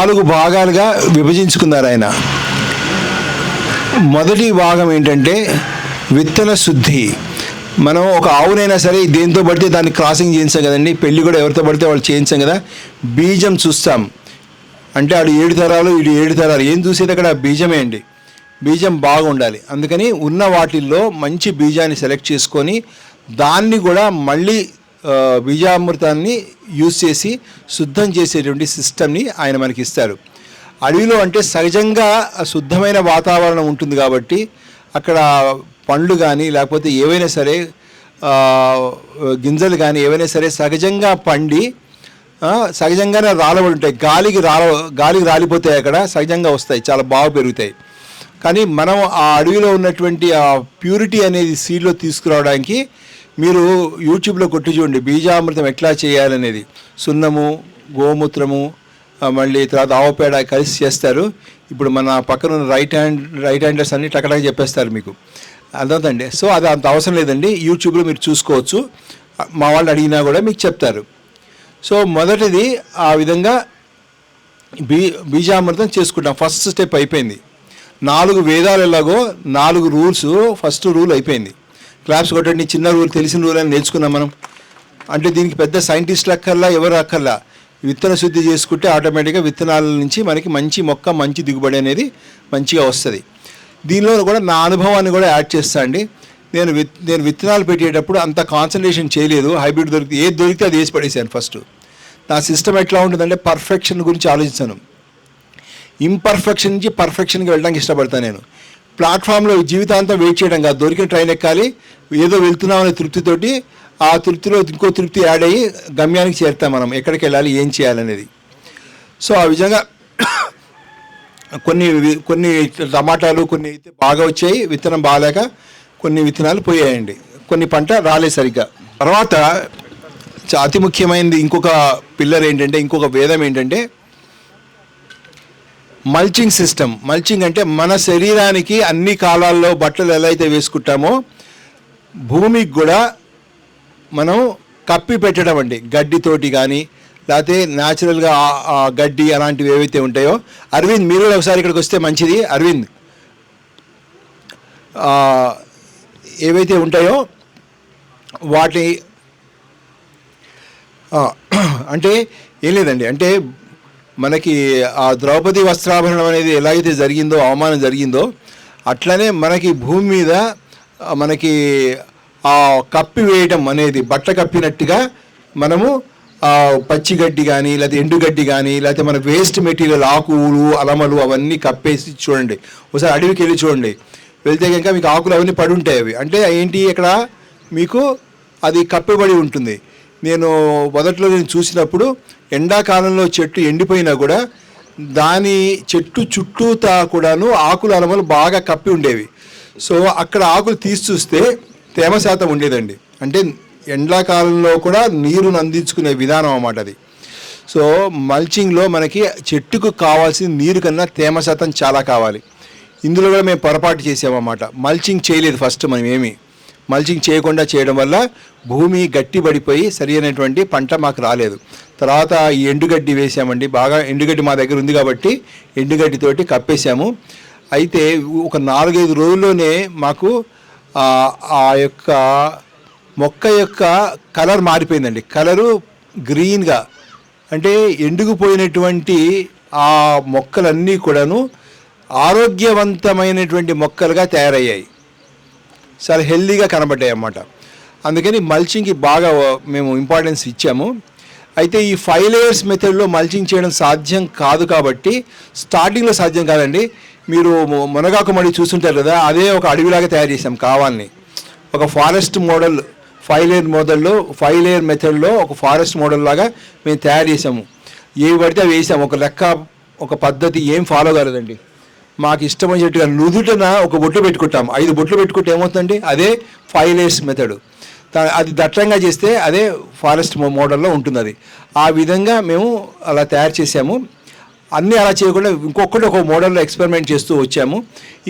నాలుగు భాగాలుగా విభజించుకున్నారు ఆయన. మొదటి భాగం ఏంటంటే విత్తన శుద్ధి. మనం ఒక ఆవునైనా సరే దేంతో పడితే దాన్ని క్రాసింగ్ చేయించాం కదండి. పెళ్ళి కూడా ఎవరితో పడితే వాళ్ళు చేయించాం కదా. బీజం చూస్తాం. అంటే ఆడు ఏడు తరాలు ఇడు ఏడు తరాలు. ఏం చూసేది అక్కడ? బీజమే అండి. బీజం బాగుండాలి. అందుకని ఉన్న వాటిల్లో మంచి బీజాన్ని సెలెక్ట్ చేసుకొని దాన్ని కూడా మళ్ళీ బీజామృతాన్ని యూజ్ చేసి శుద్ధం చేసేటువంటి సిస్టమ్ని ఆయన మనకి ఇస్తారు. అడవిలో అంటే సహజంగా శుద్ధమైన వాతావరణం ఉంటుంది కాబట్టి అక్కడ పండ్లు కానీ లేకపోతే ఏవైనా సరే గింజలు కానీ ఏవైనా సరే సహజంగా పండి సహజంగానే రాలబడి ఉంటాయి. గాలికి రాల గాలికి రాలిపోతాయి అక్కడ సహజంగా వస్తాయి. చాలా బాగా పెరుగుతాయి. కానీ మనం ఆ అడవిలో ఉన్నటువంటి ఆ ప్యూరిటీ అనేది సీడ్లో తీసుకురావడానికి మీరు యూట్యూబ్లో కొట్టి చూడండి బీజామృతం ఎట్లా చేయాలనేది. సున్నము గోమూత్రము మళ్ళీ తర్వాత ఆవుపేడ కలిసి చేస్తారు. ఇప్పుడు మన పక్కన ఉన్న రైట్ హ్యాండ్ రైట్ హ్యాండర్స్ అన్ని టకటక చెప్పేస్తారు మీకు. అర్థమవుతండి సో అది అంత అవసరం లేదండి. యూట్యూబ్లో మీరు చూసుకోవచ్చు. మా వాళ్ళు అడిగినా కూడా మీకు చెప్తారు. సో మొదటిది ఆ విధంగా బీ బీజామృతం చేసుకుంటాం. ఫస్ట్ స్టెప్ అయిపోయింది. నాలుగు వేదాలు ఎలాగో నాలుగు రూల్స్ ఫస్ట్ రూల్ అయిపోయింది. క్లాప్స్ కొట్టండి చిన్న రూల్ తెలిసిన రూల్ అని నేర్చుకున్నాం మనం. అంటే దీనికి పెద్ద సైంటిస్టులు అక్కర్లా ఎవరు అక్కర్లా? విత్తన శుద్ధి చేసుకుంటే ఆటోమేటిక్గా విత్తనాల నుంచి మనకి మంచి మొక్క మంచి దిగుబడి అనేది మంచిగా వస్తుంది. దీనిలో కూడా నా అనుభవాన్ని కూడా యాడ్ చేస్తా అండి. నేను విత్ నేను విత్తనాలు పెట్టేటప్పుడు అంత కాన్సన్ట్రేషన్ చేయలేదు. హైబ్రిడ్ దొరికితే ఏది దొరికితే అది వేసి పడేసాను ఫస్ట్. నా సిస్టమ్ ఎట్లా ఉంటుందంటే పర్ఫెక్షన్ గురించి ఆలోచించాను ఇంపర్ఫెక్షన్ నుంచి పర్ఫెక్షన్కి వెళ్ళడానికి ఇష్టపడతాను నేను. ప్లాట్ఫామ్లో జీవితాంతం వెయిట్ చేయడం కాదు. దొరికిన ట్రైన్ ఎక్కాలి ఏదో వెళ్తున్నామనే తృప్తితోటి ఆ తృప్తిలో ఇంకో తృప్తి యాడ్ అయ్యి గమ్యానికి చేరుతాం మనం. ఎక్కడికి వెళ్ళాలి ఏం చేయాలనేది. సో ఆ విధంగా కొన్ని కొన్ని టమాటాలు కొన్ని అయితే బాగా వచ్చాయి విత్తనం బాగాలేక కొన్ని విత్తనాలు పోయాయండి. కొన్ని పంట రాలే సరిగ్గా. తర్వాత చ- అతి ముఖ్యమైనది ఇంకొక పిల్లర్ ఏంటంటే ఇంకొక వేదం ఏంటంటే మల్చింగ్ సిస్టమ్ మల్చింగ్ అంటే మన శరీరానికి అన్ని కాలాల్లో బట్టలు ఎలా అయితే వేసుకుంటామో భూమికి కూడా మనం కప్పి పెట్టడం అండి. గడ్డితోటి కానీ లేకపోతే న్యాచురల్గా గడ్డి అలాంటివి ఏవైతే ఉంటాయో అరవింద్ మీరు కూడా ఒకసారి ఇక్కడికి వస్తే మంచిది. అరవింద్ ఏవైతే ఉంటాయో వాటి అంటే ఏం లేదండి. అంటే మనకి ఆ ద్రౌపది వస్త్రాభరణం అనేది ఎలాగైతే జరిగిందో అవమానం జరిగిందో అట్లనే మనకి భూమి మీద మనకి ఆ కప్పి వేయడం అనేది బట్ట కప్పినట్టుగా మనము పచ్చి పచ్చిగడ్డి కానీ లేకపోతే ఎండుగడ్డి కానీ లేకపోతే మన వేస్ట్ మెటీరియల్ ఆకులు అలమలు అవన్నీ కప్పేసి చూడండి. ఒకసారి అడవికి వెళ్ళి చూడండి. వెళ్తే కనుక మీకు ఆకులు అవన్నీ పడి ఉంటాయి అవి. అంటే ఏంటి? ఇక్కడ మీకు అది కప్పబడి ఉంటుంది. నేను మొదట్లో నేను చూసినప్పుడు ఎండాకాలంలో చెట్టు ఎండిపోయినా కూడా దాని చెట్టు చుట్టూతా కూడాను ఆకులు అలమలు బాగా కప్పి ఉండేవి. సో అక్కడ ఆకులు తీసి చూస్తే తేమ శాతం ఉండేదండి. అంటే ఎండాకాలంలో కూడా నీరును అందించుకునే విధానం అన్నమాట అది. సో మల్చింగ్లో మనకి చెట్టుకు కావాల్సిన నీరు కన్నా తేమ శాతం చాలా కావాలి. ఇందులో కూడా మేము పొరపాటు చేసామన్నమాట. మల్చింగ్ చేయలేదు ఫస్ట్ మనం ఏమీ. మల్చింగ్ చేయకుండా చేయడం వల్ల భూమి గట్టిపడిపోయి సరి అయినటువంటి పంట మాకు రాలేదు. తర్వాత ఈ ఎండుగడ్డి వేసామండి. బాగా ఎండుగడ్డి మా దగ్గర ఉంది కాబట్టి ఎండుగడ్డితోటి కప్పేశాము. అయితే ఒక నాలుగైదు రోజుల్లోనే మాకు ఆ ఆ యొక్క మొక్క యొక్క కలర్ మారిపోయిందండి. కలరు గ్రీన్గా అంటే ఎండుకుపోయినటువంటి ఆ మొక్కలన్నీ కూడాను ఆరోగ్యవంతమైనటువంటి మొక్కలుగా తయారయ్యాయి. చాలా హెల్దీగా కనబడ్డాయి అన్నమాట. అందుకని మల్చింగ్కి బాగా మేము ఇంపార్టెన్స్ ఇచ్చాము. అయితే ఈ ఫైవ్ లేయర్స్ మెథడ్లో మల్చింగ్ చేయడం సాధ్యం కాదు కాబట్టి స్టార్టింగ్లో సాధ్యం కాదండి. మీరు మునగాకు మడి చూస్తుంటారు కదా అదే ఒక అడవిలాగా తయారు చేసాం కావాలని. ఒక ఫారెస్ట్ మోడల్ ఫైవ్ లేయర్ మోడల్లో ఫైవ్ లేయర్ మెథడ్లో ఒక ఫారెస్ట్ మోడల్ లాగా మేము తయారు చేసాము ఏవి పడితే అవి వేసాము. ఒక లెక్క ఒక పద్ధతి ఏం ఫాలో కాలేదండి. మాకు ఇష్టమైనట్టుగా నుదుటన ఒక బొట్లు పెట్టుకుంటాం. ఐదు బొట్లు పెట్టుకుంటే ఏమవుతుందండి? అదే ఫైవ్ లేయర్స్ మెథడ్ అది దట్టంగా చేస్తే అదే ఫారెస్ట్ మోడల్లో ఉంటుంది అది ఆ విధంగా మేము అలా తయారు చేసాము అన్నీ అలా చేయకుండా ఇంకొకటి ఒక మోడల్లో ఎక్స్పెరిమెంట్ చేస్తూ వచ్చాము.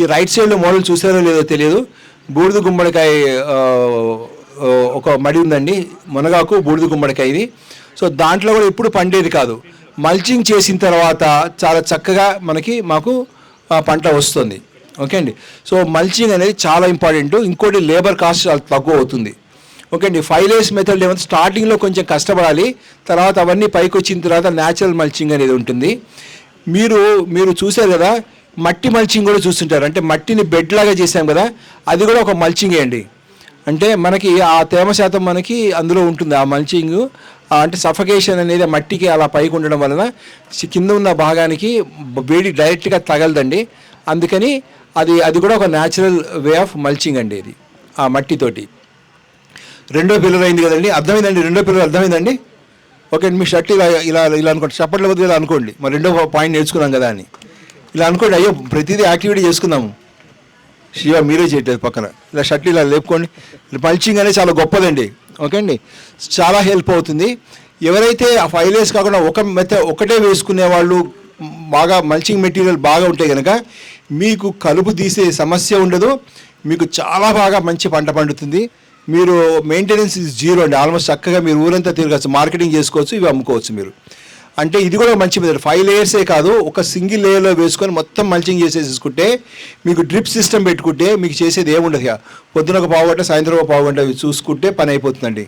ఈ రైట్ సైడ్లో మోడల్ చూసారో లేదో తెలియదు. బూడిద గుమ్మడికాయ ఒక మడి ఉందండి. మునగాకు బూడిద గుమ్మడికాయ ఇది సో దాంట్లో కూడా ఎప్పుడు పండేది కాదు. మల్చింగ్ చేసిన తర్వాత చాలా చక్కగా మనకి మాకు పంట వస్తుంది. ఓకే అండి? సో మల్చింగ్ అనేది చాలా ఇంపార్టెంట్ ఇంకోటి లేబర్ కాస్ట్ చాలా తక్కువ అవుతుంది. ఓకే అండి? ఫైవ్ డేస్ మెథడ్ ఏమంటే స్టార్టింగ్లో కొంచెం కష్టపడాలి. తర్వాత అవన్నీ పైకి వచ్చిన తర్వాత న్యాచురల్ మల్చింగ్ అనేది ఉంటుంది. మీరు మీరు చూసారు కదా? మట్టి మల్చింగ్ కూడా చూస్తుంటారు. అంటే మట్టిని బెడ్ లాగా చేసాం కదా? అది కూడా ఒక మల్చింగే అండి. అంటే మనకి ఆ తేమ శాతం మనకి అందులో ఉంటుంది. ఆ మల్చింగ్ అంటే సఫకేషన్ అనేది మట్టికి అలా పైకి ఉండడం వలన కింద ఉన్న భాగానికి వేడి డైరెక్ట్గా తగలదండి. అందుకని అది అది కూడా ఒక న్యాచురల్ వే ఆఫ్ మల్చింగ్ అండి ఇది ఆ మట్టితోటి. రెండో పిల్లర్ అయింది కదండి అర్థమైందండి? రెండో పిల్లర్ అర్థమైందండి? ఓకే మీ షర్ట్ ఇలా ఇలా ఇలా అనుకోండి. చప్పట్ల బదులు ఇలా అనుకోండి. మరి రెండో పాయింట్ నేర్చుకున్నాం కదా అని. ఇలా అనుకోండి అయ్యో ప్రతిదీ యాక్టివిటీ చేసుకుందాము. శివ మీరే చేయట్లేదు పక్కన. ఇలా షర్ట్ ఇలా లేపుకోండి. మల్చింగ్ అనేది చాలా గొప్పదండి. ఓకే అండి చాలా హెల్ప్ అవుతుంది. ఎవరైతే ఆ ఫైవ్ డేస్ కాకుండా ఒక మెత్త ఒకటే వేసుకునే వాళ్ళు బాగా మల్చింగ్ మెటీరియల్ బాగా ఉంటే కనుక మీకు కలుపు తీసే సమస్య ఉండదు. మీకు చాలా బాగా మంచి పంట పండుతుంది. మీరు మెయింటెనెన్స్ ఇస్ జీరో అండి. ఆల్మోస్ట్ చక్కగా మీరు ఊరంతా తిరగచ్చు. మార్కెటింగ్ చేసుకోవచ్చు. ఇవి అమ్ముకోవచ్చు మీరు. అంటే ఇది కూడా మంచి మెథడ్ ఫైవ్ లేయర్సే కాదు ఒక సింగిల్ లేయర్లో వేసుకొని మొత్తం మల్చింగ్ చేసేసుకుంటే మీకు డ్రిప్ సిస్టమ్ పెట్టుకుంటే మీకు చేసేది ఏముండదు ఇక. పొద్దున ఒక పావు గంట సాయంత్రం ఒక పావు గంట చూసుకుంటే పని అయిపోతుందండి.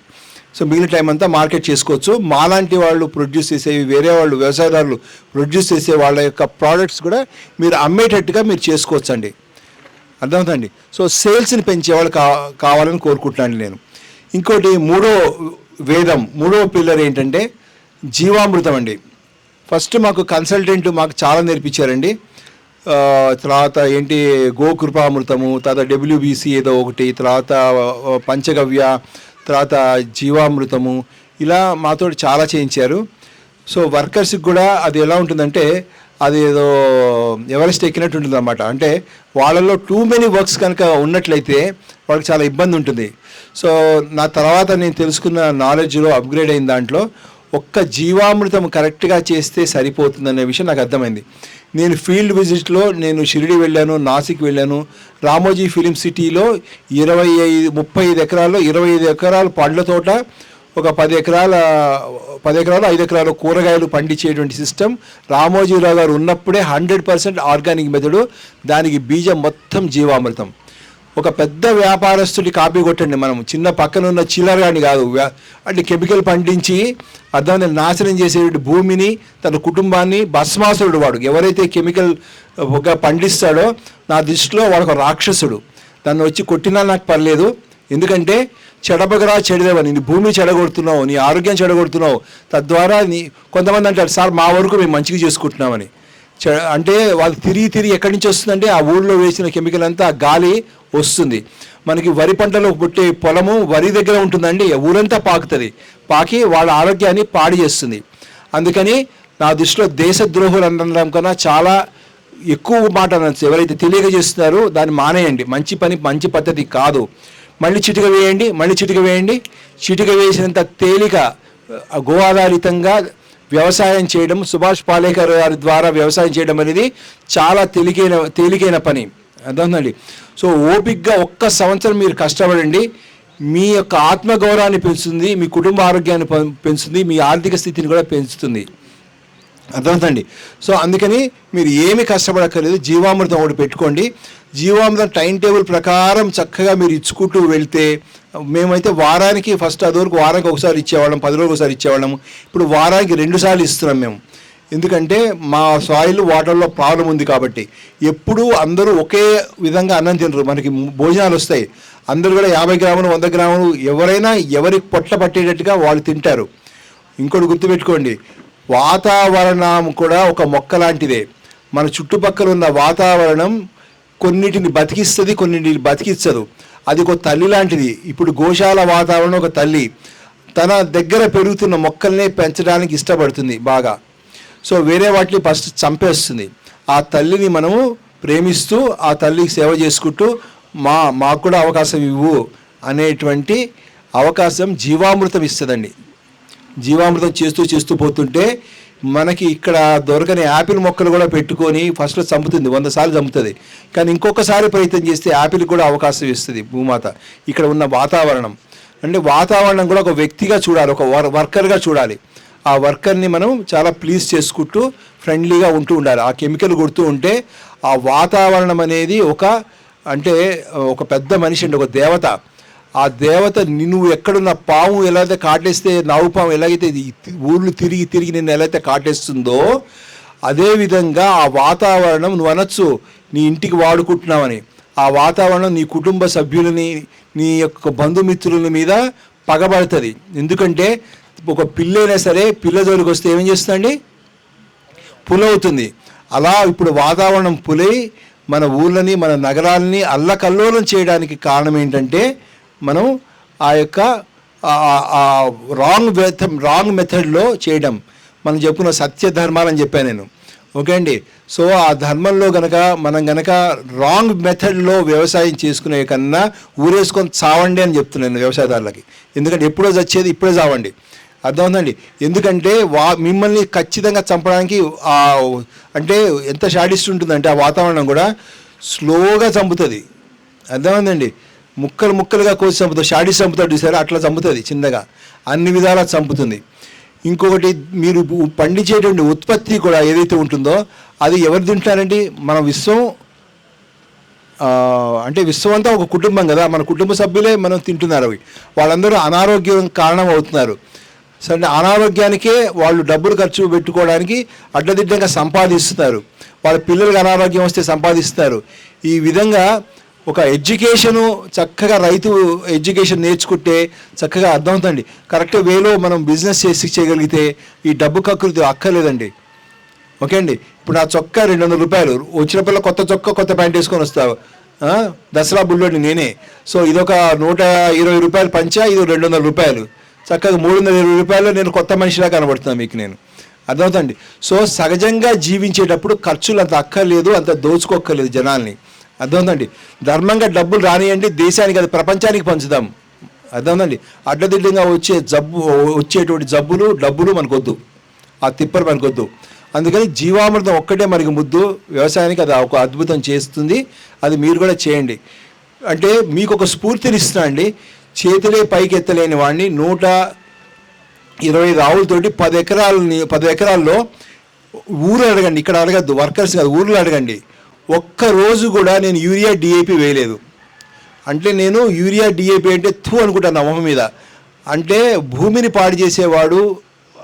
సో మిగిలిన టైం అంతా మార్కెట్ చేసుకోవచ్చు. మాలాంటి వాళ్ళు ప్రొడ్యూస్ చేసేవి వేరే వాళ్ళు వ్యవసాయదారులు ప్రొడ్యూస్ చేసే వాళ్ళ యొక్క ప్రోడక్ట్స్ కూడా మీరు అమ్మేటట్టుగా మీరు చేసుకోవచ్చు అండి అర్థమవుతుందండి సో సేల్స్ని పెంచేవాళ్ళు కా కావాలని కోరుకుంటున్నాను నేను. ఇంకోటి మూడో వేదం మూడో పిల్లర్ ఏంటంటే జీవామృతం అండి. ఫస్ట్ మాకు కన్సల్టెంట్ మాకు చాలా నేర్పించారండి. తర్వాత ఏంటి గోకృపామృతము తర్వాత డబ్ల్యూబీసీ ఏదో ఒకటి తర్వాత పంచగవ్య తర్వాత జీవామృతము ఇలా మాతో చాలా చేయించారు. సో వర్కర్స్కి కూడా అది ఎలా ఉంటుందంటే అది ఏదో ఎవరెస్ట్ ఎక్కినట్టు ఉంటుంది అనమాట అంటే వాళ్ళలో టూ మెనీ వర్క్స్ కనుక ఉన్నట్లయితే వాళ్ళకి చాలా ఇబ్బంది ఉంటుంది. సో నా తర్వాత నేను తెలుసుకున్న నాలెడ్జ్లో అప్గ్రేడ్ అయిన దాంట్లో ఒక్క జీవామృతం కరెక్ట్గా చేస్తే సరిపోతుందనే విషయం నాకు అర్థమైంది. నేను ఫీల్డ్ విజిట్లో నేను షిరిడి వెళ్ళాను నాసిక్ వెళ్ళాను. రామోజీ ఫిలిం సిటీలో ఇరవై ఐదు ముప్పై ఐదు ఎకరాల్లో ఇరవై ఐదు ఎకరాల పండ్ల తోట ఒక పది ఎకరాల పది ఎకరాలు ఐదు ఎకరాలు కూరగాయలు పండించేటువంటి సిస్టమ్ రామోజీరావు గారు ఉన్నప్పుడే హండ్రెడ్ పర్సెంట్ ఆర్గానిక్ మెథడు దానికి బీజం మొత్తం జీవామృతం. ఒక పెద్ద వ్యాపారస్తుడి కాపీ కొట్టండి మనం చిన్న పక్కన ఉన్న చిల్లరగాని కాదు అంటే కెమికల్ పండించి అర్థమైన నాశనం చేసే భూమిని తన కుటుంబాన్ని భస్మాసురుడు వాడు. ఎవరైతే కెమికల్ ఒక పండిస్తాడో నా దృష్టిలో వాడు ఒక రాక్షసుడు. తను వచ్చి కొట్టినా నాకు పర్లేదు. ఎందుకంటే చెడబగరా చెడదేవని నీ భూమి చెడగొడుతున్నావు నీ ఆరోగ్యం చెడగొడుతున్నావు. తద్వారా నీ కొంతమంది అంటారు సార్ మా వరకు మేము మంచిగా చేసుకుంటున్నామని. అంటే వాళ్ళు తిరిగి తిరిగి ఎక్కడి నుంచి వస్తుందంటే ఆ ఊళ్ళో వేసిన కెమికల్ అంతా గాలి వస్తుంది. మనకి వరి పంటలో పుట్టే పొలము వరి దగ్గర ఉంటుందండి. ఊరంతా పాకుతుంది. పాకి వాళ్ళ ఆరోగ్యాన్ని పాడు చేస్తుంది. అందుకని నా దృష్టిలో దేశద్రోహులు అనడం కన్నా చాలా ఎక్కువ మాట అనొచ్చు. ఎవరైతే తెలియక చేస్తున్నారో దాన్ని మానేయండి. మంచి పని మంచి పద్ధతి కాదు. మళ్ళీ చిటిక వేయండి మళ్ళీ చిటిక వేయండి. చిటిక వేసినంత తేలిక గోవాధారితంగా వ్యవసాయం చేయడం సుభాష్ పాలేకర్ గారి ద్వారా వ్యవసాయం చేయడం అనేది చాలా తేలికైన తేలికైన పని. అర్థమవుతుందండి? సో ఓపిక్గా ఒక్క సంవత్సరం మీరు కష్టపడండి. మీ యొక్క ఆత్మగౌరవాన్ని పెంచుతుంది మీ కుటుంబ ఆరోగ్యాన్ని పెం- పెంచుతుంది మీ ఆర్థిక స్థితిని కూడా పెంచుతుంది. అర్థమవుతుందండి. సో అందుకని మీరు ఏమి కష్టపడక్కర్లేదు జీవామృతం ఒకటి పెట్టుకోండి. జీవామృతం టైం టేబుల్ ప్రకారం చక్కగా మీరు ఇచ్చుకుంటూ వెళ్తే మేమైతే వారానికి ఫస్ట్ అది వరకు వారానికి ఒకసారి ఇచ్చేవాళ్ళం పది రోజులు ఒకసారి ఇచ్చేవాళ్ళం ఇప్పుడు వారానికి రెండు సార్లు ఇస్తున్నాం మేము. ఎందుకంటే మా సాయిల్ వాటర్లో ప్రాబ్లం ఉంది కాబట్టి. ఎప్పుడూ అందరూ ఒకే విధంగా అన్నం తినరు. మనకి భోజనాలు వస్తాయి. అందరూ కూడా యాభై గ్రాములు వంద గ్రాములు ఎవరైనా ఎవరికి పొట్ల పట్టేటట్టుగా వాళ్ళు తింటారు. ఇంకోటి గుర్తుపెట్టుకోండి. వాతావరణం కూడా ఒక మొక్క లాంటిదే. మన చుట్టుపక్కల ఉన్న వాతావరణం కొన్నిటిని బతికిస్తుంది కొన్నిటిని బతికించదు అది ఒక తల్లి లాంటిది. ఇప్పుడు గోశాల వాతావరణం ఒక తల్లి. తన దగ్గర పెరుగుతున్న మొక్కల్ని పెంచడానికి ఇష్టపడుతుంది బాగా. సో వేరే వాటిని ఫస్ట్ చంపేస్తుంది. ఆ తల్లిని మనము ప్రేమిస్తూ ఆ తల్లికి సేవ చేసుకుంటూ మా మాకు కూడా అవకాశం ఇవ్వు అనేటువంటి అవకాశం జీవామృతం ఇస్తుందండి. జీవామృతం చేస్తూ చేస్తూ పోతుంటే మనకి ఇక్కడ దొరకని యాపిల్ మొక్కలు కూడా పెట్టుకొని ఫస్ట్లో చంపుతుంది వంద సార్లు చంపుతుంది. కానీ ఇంకొకసారి ప్రయత్నం చేస్తే యాపిల్ కూడా అవకాశం ఇస్తుంది భూమాత. ఇక్కడ ఉన్న వాతావరణం. అంటే వాతావరణం కూడా ఒక వ్యక్తిగా చూడాలి ఒక వర్ వర్కర్గా చూడాలి. ఆ వర్కర్ని మనం చాలా ప్లీజ్ చేసుకుంటూ ఫ్రెండ్లీగా ఉంటూ ఉండాలి. ఆ కెమికల్ కొడుతూ ఉంటే ఆ వాతావరణం అనేది ఒక అంటే ఒక పెద్ద మనిషి అండి ఒక దేవత ఆ దేవత నువ్వు ఎక్కడున్న పాము ఎలా అయితే కాటేస్తే నావు పాము ఎలాగైతే ఊళ్ళు తిరిగి తిరిగి నిన్ను ఎలా అయితే కాటేస్తుందో అదేవిధంగా ఆ వాతావరణం నువ్వు అనొచ్చు నీ ఇంటికి వాడుకుంటున్నావని. ఆ వాతావరణం నీ కుటుంబ సభ్యులని నీ యొక్క బంధుమిత్రుల మీద పగబడుతుంది. ఎందుకంటే ఒక పిల్లైనా సరే పిల్ల జోలికి వస్తే ఏం చేస్తుందండి? పులవుతుంది. అలా ఇప్పుడు వాతావరణం పులై మన ఊళ్ళని మన నగరాలని అల్లకల్లోలం చేయడానికి కారణం ఏంటంటే మనం ఆ యొక్క రాంగ్ రాంగ్ మెథడ్లో చేయడం. మనం చెప్పుకున్న సత్య ధర్మాలని చెప్పాను నేను. ఓకే అండి? సో ఆ ధర్మంలో గనక మనం గనక రాంగ్ మెథడ్లో వ్యవసాయం చేసుకునే కన్నా ఊరేసుకొని చావండి అని చెప్తున్నాను వ్యవసాయదారులకి. ఎందుకంటే ఎప్పుడో చచ్చేది ఇప్పుడే చావండి. అర్థమవుతుందండి? ఎందుకంటే వా మిమ్మల్ని ఖచ్చితంగా చంపడానికి అంటే ఎంత షాడిస్ట్ ఉంటుందంటే ఆ వాతావరణం కూడా స్లోగా చంపుతుంది. అర్థమైందండి ముక్కలు ముక్కలుగా కోసి చంపుతుంది షాడీ చంపుతాడు చూసారా? అట్లా చంపుతుంది చిన్నగా. అన్ని విధాలా చంపుతుంది. ఇంకొకటి మీరు పండించేటువంటి ఉత్పత్తి కూడా ఏదైతే ఉంటుందో అది ఎవరు తింటారండి మన విశ్వం అంటే విశ్వం అంతా ఒక కుటుంబం కదా. మన కుటుంబ సభ్యులే మనం తింటున్నారు అవి. వాళ్ళందరూ అనారోగ్యం కారణం అవుతున్నారు సరే అనారోగ్యానికే వాళ్ళు డబ్బులు ఖర్చు పెట్టుకోవడానికి అడ్డదిడ్డంగా సంపాదిస్తున్నారు. వాళ్ళ పిల్లలకు అనారోగ్యం వస్తే సంపాదిస్తారు. ఈ విధంగా ఒక ఎడ్యుకేషను చక్కగా రైతు ఎడ్యుకేషన్ నేర్చుకుంటే చక్కగా అర్థమవుతుంది కరెక్ట్ వేలో మనం బిజినెస్ చేసి చేయగలిగితే ఈ డబ్బు కకృతి అక్కర్లేదండి. ఓకే అండి? ఇప్పుడు నా చొక్కా రెండు వందల రూపాయలు. వచ్చినప్పుడు కొత్త చొక్కా కొత్త ప్యాంట్ వేసుకొని వస్తావు. దసరా బుల్లోని నేనే. సో ఇదొక నూట ఇరవై రూపాయలు పంచా ఇది రెండు వందల రూపాయలు. చక్కగా మూడు వందల ఇరవై రూపాయలు నేను కొత్త మనిషిలా కనబడుతున్నాను మీకు నేను. అర్థమవుతుంది సో సహజంగా జీవించేటప్పుడు ఖర్చులు అంత అక్కర్లేదు అంత దోచుకోక్కర్లేదు జనాల్ని. అర్థమవుతుందండి? ధర్మంగా డబ్బులు రానియండి దేశానికి అది ప్రపంచానికి పంచుదాం. అర్థమవుతుందండి? అడ్డదిడ్డంగా వచ్చే జబ్బు వచ్చేటువంటి జబ్బులు డబ్బులు మనకొద్దు. ఆ తిప్పలు మనకొద్దు. అందుకని జీవామృతం ఒక్కటే మనకి ముద్దు. వ్యవసాయానికి అది ఒక అద్భుతం చేస్తుంది. అది మీరు కూడా చేయండి. అంటే మీకు ఒక స్ఫూర్తినిస్తున్నా అండి. చేతులే పైకి ఎత్తలేని వాడిని నూట ఇరవై రావులతోటి ఆవులతోటి పది ఎకరాలని పది ఎకరాల్లో ఊరు అడగండి. ఇక్కడ అడగద్దు. వర్కర్స్ కాదు ఊర్లో అడగండి. ఒక్క రోజు కూడా నేను యూరియా డిఏపి వేయలేదు. అంటే నేను యూరియా డిఏపి అంటే థూ అనుకుంటాను నా మొహం మీద. అంటే భూమిని పాడు చేసేవాడు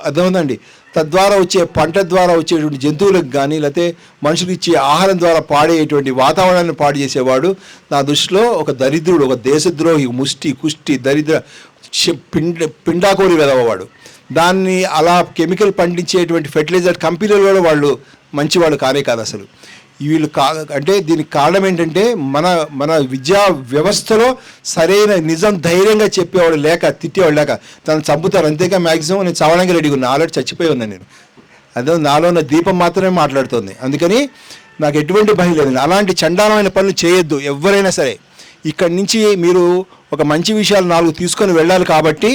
అర్థమవుతుందండి? తద్వారా వచ్చే పంట ద్వారా వచ్చేటువంటి జంతువులకు కానీ లేకపోతే మనుషులకు ఇచ్చే ఆహారం ద్వారా పాడేటువంటి వాతావరణాన్ని పాడు చేసేవాడు. నా దృష్టిలో ఒక దరిద్రుడు ఒక దేశద్రోహి ముష్టి కుష్టి దరిద్ర పిండ పిండాకోరి వెదవవాడు దాన్ని అలా కెమికల్ పండించేటువంటి ఫెర్టిలైజర్ కంపెనీలు కూడా వాళ్ళు మంచివాళ్ళు కానే కాదు అసలు. వీళ్ళు కా అంటే దీనికి కారణం ఏంటంటే మన మన విద్యా వ్యవస్థలో సరైన నిజం ధైర్యంగా చెప్పేవాడు లేక తిట్టేవాడు లేక తను చంపుతారు అంతేగా మ్యాక్సిమం నేను చవడానికి రెడీగా ఉన్నా. ఆల్రెడీ చచ్చిపోయి ఉన్నాను నేను. అదే నాలో ఉన్న దీపం మాత్రమే మాట్లాడుతుంది. అందుకని నాకు ఎటువంటి భయం లేదు. అలాంటి చండాలమైన పనులు చేయొద్దు ఎవరైనా సరే. ఇక్కడి నుంచి మీరు ఒక మంచి విషయాలు నాలుగు తీసుకొని వెళ్ళాలి కాబట్టి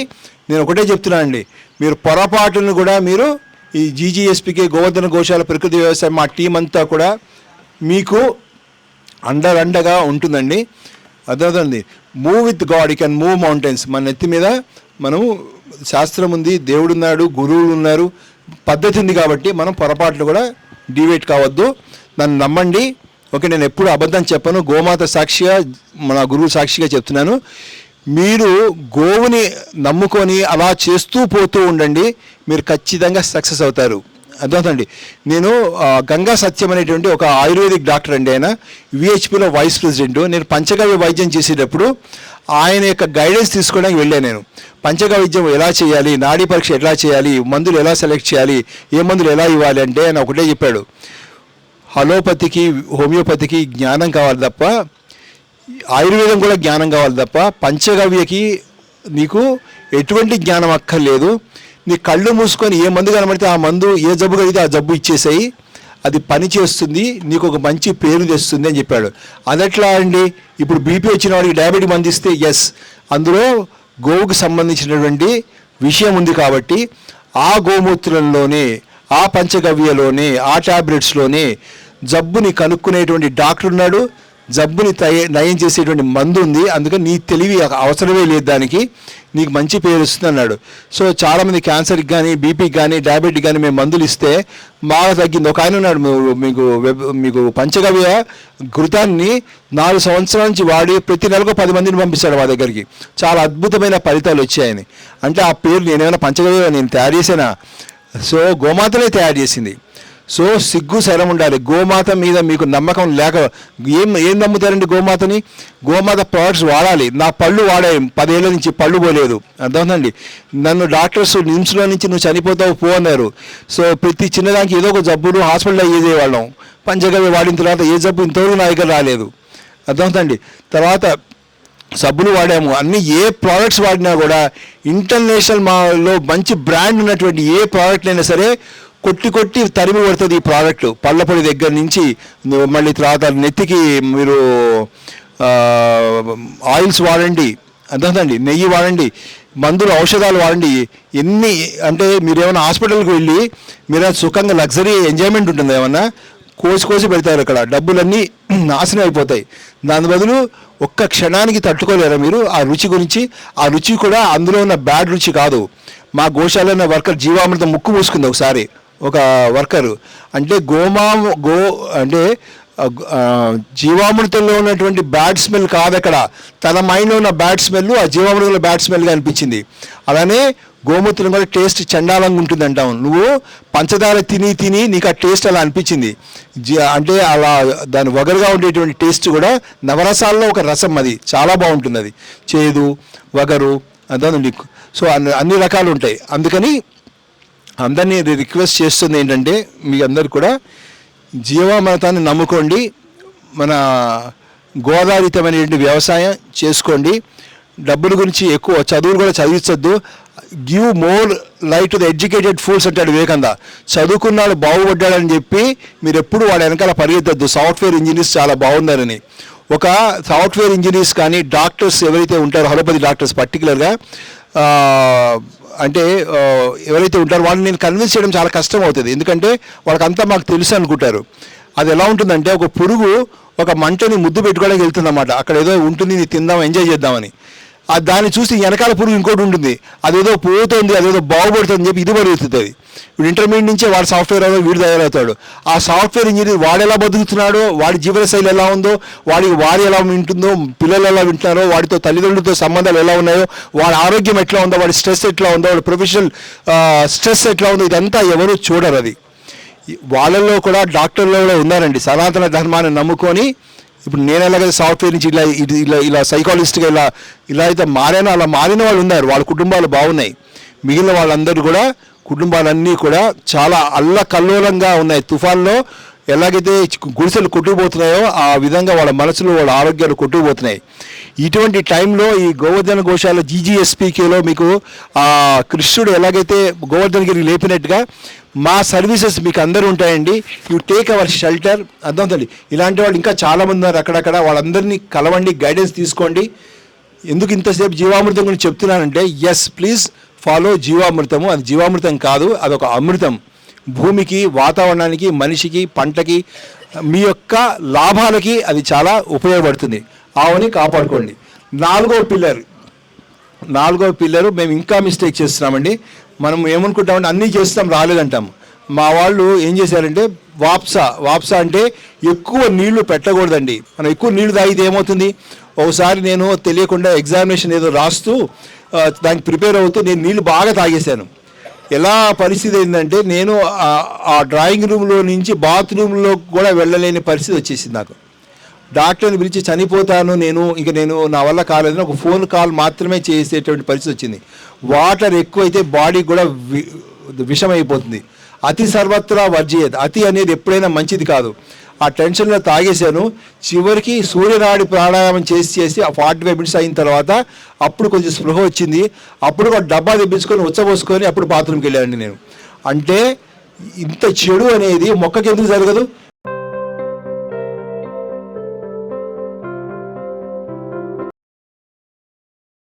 నేను ఒకటే చెప్తున్నానండి. మీరు పొరపాటును కూడా మీరు ఈ జీజీఎస్పీకి గోవర్ధన గోశాల ప్రకృతి వ్యవసాయం మా టీం అంతా కూడా మీకు అండర్ అండగా ఉంటుందండి. అర్థమవుతుంది move with God you can move mountains మన నెత్తి మీద మనము శాస్త్రం ఉంది దేవుడు ఉన్నాడు గురువులు ఉన్నారు పద్ధతి ఉంది కాబట్టి మనం పొరపాట్లు కూడా డివేట్ కావద్దు. నన్ను నమ్మండి. ఓకే నేను ఎప్పుడు అబద్ధం చెప్పను. గోమాత సాక్షిగా మన గురువు సాక్షిగా చెప్తున్నాను. మీరు గోవుని నమ్ముకొని అలా చేస్తూ పోతూ ఉండండి. మీరు ఖచ్చితంగా సక్సెస్ అవుతారు. అర్థమవుతండి నేను గంగా సత్యం అనేటువంటి ఒక ఆయుర్వేదిక్ డాక్టర్ అండి ఆయన. విహెచ్పిలో వైస్ ప్రెసిడెంట్. నేను పంచగవ్య వైద్యం చేసేటప్పుడు ఆయన యొక్క గైడెన్స్ తీసుకోవడానికి వెళ్ళాను నేను. పంచగవిద్యం ఎలా చేయాలి నాడీ పరీక్ష ఎలా చేయాలి మందులు ఎలా సెలెక్ట్ చేయాలి ఏ మందులు ఎలా ఇవ్వాలి అంటే ఆయన ఒకటే చెప్పాడు. హలోపతికి హోమియోపతికి జ్ఞానం కావాలి తప్ప ఆయుర్వేదం కూడా జ్ఞానం కావాలి తప్ప పంచగవ్యకి నీకు ఎటువంటి జ్ఞానం అక్కర్లేదు. నీ కళ్ళు మూసుకొని ఏ మందు కనబడితే ఆ మందు ఏ జబ్బు కలిగితే ఆ జబ్బు ఇచ్చేసాయి. అది పని చేస్తుంది నీకు ఒక మంచి పేరు తెస్తుంది అని చెప్పాడు. అదెట్లా అండి? ఇప్పుడు బీపీ వచ్చిన వాడికి డయాబెటిక్ మందిస్తే ఇస్తే ఎస్ అందులో గోవుకు సంబంధించినటువంటి విషయం ఉంది కాబట్టి ఆ గోమూత్రంలోనే ఆ పంచగవ్యలోనే ఆ టాబ్లెట్స్లోనే జబ్బుని కనుక్కునేటువంటి డాక్టర్ ఉన్నాడు. జబ్బుని తయ- నయం చేసేటువంటి మందు ఉంది. అందుకని నీ తెలివి అవసరమే లేదు దానికి. నీకు మంచి పేరు వస్తుంది అన్నాడు. సో చాలామంది క్యాన్సర్కి కానీ బీపీకి కానీ డయాబెటిక్ కానీ మేము మందులు ఇస్తే బాగా తగ్గింది. ఒక ఆయన ఉన్నాడు మీకు వెబ్- మీకు పంచగవ్య ఘృతాన్ని నాలుగు సంవత్సరాల నుంచి వాడి ప్రతి నెలకు పది మందిని పంపిస్తాడు మా దగ్గరికి. చాలా అద్భుతమైన ఫలితాలు వచ్చాయని అంటే ఆ పేరు నేనేమైనా పంచగవ్య నేను తయారు చేసానా సో గోమాతనే తయారు చేసింది. సో సిగ్గు శరం ఉండాలి. గోమాత మీద మీకు నమ్మకం లేక ఏం ఏం నమ్ముతారండి గోమాతని? గోమాత ప్రోడక్ట్స్ వాడాలి. నా పళ్ళు వాడాయి. పదేళ్ళ నుంచి పళ్ళు పోలేదు. అర్థమవుతుందండి? నన్ను డాక్టర్స్ నిమ్స్లో నుంచి నువ్వు చనిపోతావు పో అన్నారు. సో ప్రతి చిన్నదానికి ఏదో ఒక జబ్బులు హాస్పిటల్లో చేసేవాళ్ళం పంచగవ్య వాడిన తర్వాత ఏ జబ్బు ఇంతవరకు నా దగ్గర రాలేదు. అర్థమవుతుందండి? తర్వాత సబ్బులు వాడాము. అన్ని ఏ ప్రోడక్ట్స్ వాడినా కూడా ఇంటర్నేషనల్ మాలో మంచి బ్రాండ్ ఉన్నటువంటి ఏ ప్రోడక్ట్ అయినా సరే కొట్టి కొట్టి తరిమి పడుతుంది ఈ ప్రోడక్ట్ పళ్ళపొడి దగ్గర నుంచి మళ్ళీ తర్వాత నెత్తికి మీరు ఆయిల్స్ వాడండి. అర్థమవుతుందండి నెయ్యి వాడండి. మందులు ఔషధాలు వాడండి. ఎన్ని అంటే మీరు ఏమైనా హాస్పిటల్కి వెళ్ళి మీరు సుఖంగా లగ్జరీ ఎంజాయ్మెంట్ ఉంటుంది ఏమన్నా? కోసి కోసి పెడతారు అక్కడ. డబ్బులన్నీ నాశనం అయిపోతాయి. దాని బదులు ఒక్క క్షణానికి తట్టుకోలేరా మీరు ఆ రుచి గురించి? ఆ రుచి కూడా అందులో ఉన్న బ్యాడ్ రుచి కాదు. మా గోశాలలో ఉన్న వర్కర్ జీవామృతం ముక్కు మూసుకుంది ఒకసారి. ఒక వర్కరు. అంటే గోమా గో అంటే జీవామృతంలో ఉన్నటువంటి బ్యాడ్ స్మెల్ కాదు అక్కడ తన మైండ్లో ఉన్న బ్యాడ్ స్మెల్ ఆ జీవామృతంలో బ్యాడ్ స్మెల్గా అనిపించింది. అలానే గోమూత్రం కూడా టేస్ట్ చండాలంగా ఉంటుంది అంటాం నువ్వు పంచదార తిని తిని నీకు ఆ టేస్ట్ అలా అనిపించింది. జీ- అంటే అలా దాని వగరుగా ఉండేటువంటి టేస్ట్ కూడా నవరసాల్లో ఒక రసం అది. చాలా బాగుంటుంది అది. చేదు వగరు అదండి సో అన్ని అన్ని రకాలు ఉంటాయి. అందుకని అందరినీ రిక్వెస్ట్ చేస్తుంది ఏంటంటే మీ అందరు కూడా జీవామృతాన్ని నమ్ముకోండి. మన గోదావరితమైనటువంటి వ్యవసాయం చేసుకోండి. డబ్బుల గురించి ఎక్కువ చదువులు కూడా చదివించద్దు. Give more light to the educated fools అంటాడు వివేకంద చదువుకున్నాడు బాగుపడ్డాడని చెప్పి మీరు ఎప్పుడు వాడు వెనకాల పరిగెత్తద్దు. సాఫ్ట్వేర్ ఇంజనీర్స్ చాలా బాగున్నారని. ఒక సాఫ్ట్వేర్ ఇంజనీర్స్ కానీ డాక్టర్స్ ఎవరైతే ఉంటారో హలోపతి డాక్టర్స్ పర్టికులర్గా అంటే ఎవరైతే ఉంటారో వాళ్ళని నేను కన్విన్స్ చేయడం చాలా కష్టం అవుతుంది ఎందుకంటే వాళ్ళకంతా మాకు తెలుసు అనుకుంటారు. అది ఎలా ఉంటుందంటే ఒక పురుగు ఒక మంటని ముద్దు పెట్టుకోవడానికి వెళ్తుందన్నమాట. అక్కడ ఏదో ఉంటుంది నీ తిందాం ఎంజాయ్ చేద్దామని. దాన్ని చూసి వెనకాల పురుగు ఇంకోటి ఉంటుంది. అదేదో పోతుంది అదేదో బాగుపడుతుంది అని చెప్పి ఇది పరుగుతుంది వీడు ఇంటర్మీడియట్ నుంచే వాడు సాఫ్ట్వేర్ అవుతాడు వీడు తయారవుతాడు. ఆ సాఫ్ట్వేర్ ఇంజనీర్ వాడు ఎలా బతుకుతున్నాడో వాడి జీవనశైలి ఎలా ఉందో వాడికి వారి ఎలా వింటుందో పిల్లలు ఎలా వింటున్నారో వాడితో తల్లిదండ్రులతో సంబంధాలు ఎలా ఉన్నాయో వాడి ఆరోగ్యం ఎట్లా ఉందో వాడి స్ట్రెస్ ఎట్లా ఉందో వాడి ప్రొఫెషనల్ స్ట్రెస్ ఎట్లా ఉందో ఇదంతా ఎవరు చూడరు అది. వాళ్ళల్లో కూడా డాక్టర్లో కూడా ఉన్నారండి. సనాతన ధర్మాన్ని నమ్ముకొని ఇప్పుడు నేను ఎలాగైతే సాఫ్ట్వేర్ నుంచి ఇలా ఇది- ఇలా ఇలా సైకాలజిస్ట్గా ఇలా ఇలా అయితే మారానో అలా మారిన వాళ్ళు ఉన్నారు. వాళ్ళ కుటుంబాలు బాగున్నాయి. మిగిలిన వాళ్ళందరూ కూడా కుటుంబాలన్నీ కూడా చాలా అల్లకల్లోలంగా ఉన్నాయి. తుఫాన్లో ఎలాగైతే గుడిసెలు కొట్టుకుపోతున్నాయో ఆ విధంగా వాళ్ళ మనసులో వాళ్ళ ఆరోగ్యాలు కొట్టుకుపోతున్నాయి. ఇటువంటి టైంలో ఈ గోవర్ధన గోశాల జీజీఎస్పీకేలో మీకు ఆ కృష్ణుడు ఎలాగైతే గోవర్ధనగిరి లేపినట్టుగా మా సర్వీసెస్ మీకు అందరూ ఉంటాయండి. You take our shelter. అర్థం తల్లి. ఇలాంటి వాళ్ళు ఇంకా చాలామంది ఉన్నారు అక్కడక్కడ. వాళ్ళందరినీ కలవండి గైడెన్స్ తీసుకోండి. ఎందుకు ఇంతసేపు జీవామృతం గురించి చెప్తున్నానంటే ఎస్ ప్లీజ్ ఫాలో జీవామృతము. అది జీవామృతం కాదు అదొక అమృతం. భూమికి వాతావరణానికి మనిషికి పంటకి మీ యొక్క లాభాలకి అది చాలా ఉపయోగపడుతుంది. ఆవుని కాపాడుకోండి. నాలుగో పిల్లర్. నాలుగో పిల్లరు మేము ఇంకా మిస్టేక్ చేస్తున్నామండి. మనం ఏమనుకుంటామంటే అన్నీ చేస్తాం రాలేదంటాం మా వాళ్ళు ఏం చేశారంటే వాప్సా వాప్సా అంటే ఎక్కువ నీళ్ళు పెట్టకూడదండి. మనం ఎక్కువ నీళ్ళు తాగితే ఏమవుతుంది? ఒకసారి నేను తెలియకుండా ఎగ్జామినేషన్ ఏదో రాస్తూ దానికి ప్రిపేర్ అవుతూ నేను నీళ్ళు బాగా తాగేశాను. ఎలా పరిస్థితి ఏంటంటే నేను ఆ- ఆ డ్రాయింగ్ రూమ్లో నుంచి బాత్రూంలో కూడా వెళ్ళలేని పరిస్థితి వచ్చేసింది నాకు. డాక్టర్ని పిలిచి చనిపోతాను నేను ఇక నేను నా వల్ల కాలేదని ఒక ఫోన్ కాల్ మాత్రమే చేసేటువంటి పరిస్థితి వచ్చింది. వాటర్ ఎక్కువైతే బాడీ కూడా విషమైపోతుంది. అతి సర్వత్రా వర్జీయత. అతి అనేది ఎప్పుడైనా మంచిది కాదు. ఆ టెన్షన్లో తాగేశాను. చివరికి సూర్యనాడి ప్రాణాయామం చేసి చేసి ఆ ఫార్టీ ఫైవ్ మినిట్స్ అయిన తర్వాత అప్పుడు కొంచెం స్పృహ వచ్చింది. అప్పుడు ఒక డబ్బా తెప్పించుకొని ఉచ్చబోసుకొని అప్పుడు బాత్రూమ్కి వెళ్ళానండి నేను. అంటే ఇంత చెడు అనేది మొక్కకి ఎందుకు జరగదు?